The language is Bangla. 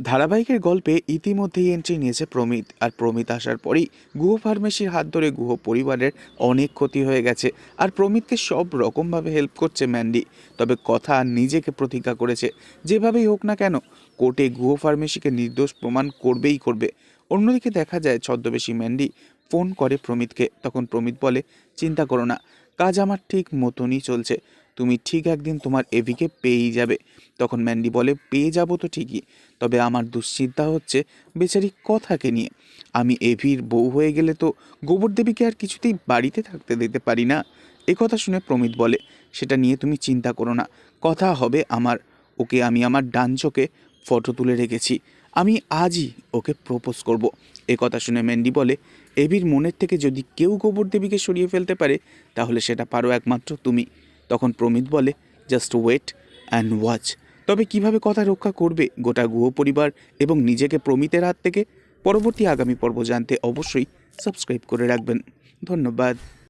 ধারাবাহিকের গল্পে ইতিমধ্যেই এন্ট্রি নিয়েছে প্রমিত, আর প্রমিত আসার পরেই গুহ ফার্মেসির হাত ধরে গুহ পরিবারের অনেক ক্ষতি হয়ে গেছে, আর প্রমিতকে সব রকমভাবে হেল্প করছে ম্যান্ডি। তবে কথা নিজেকে প্রতিজ্ঞা করেছে, যেভাবেই হোক না কেন, কোর্টে গুহ ফার্মেসিকে নির্দোষ প্রমাণ করবেই করবে। অন্যদিকে দেখা যায় ছদ্মবেশী ম্যান্ডি ফোন করে প্রমিতকে, তখন প্রমিত বলে, চিন্তা করো না, কাজ আমার ঠিক মতনই চলছে। তুমি ঠিক একদিন তোমার এভিকে পেয়েই যাবে। তখন ম্যান্ডি বলে, পেয়ে যাব তো ঠিকই। তবে আমার দুশ্চিন্তা হচ্ছে বেচারি কথাকে নিয়ে। আমি এভির বউ হয়ে গেলে তো গোবর দেবীকে আর কিছুতেই বাড়িতে থাকতে দিতে পারি না। কথা শুনে প্রমিত বলে, সেটা নিয়ে তুমি চিন্তা করো না। কথা হবে আমার। ওকে আমি আমার ডান চোখে ফটো তুলে রেখেছি। আমি আজই ওকে প্রপোজ করব। এ কথা শুনে ম্যান্ডি বলে, এভির মনের থেকে যদি কেউ গোবর দেবীকে সরিয়ে ফেলতে পারে, তাহলে সেটা পারো একমাত্র তুমি। তখন প্রমিত বলে জাস্ট ওয়েট অ্যান্ড ওয়াচ তবে কীভাবে কথা রক্ষা করবে গোটা গুহ পরিবার এবং নিজেকে প্রমিতের হাত থেকে? পরবর্তী আগামী পর্ব জানতে অবশ্যই সাবস্ক্রাইব করে রাখবেন। ধন্যবাদ।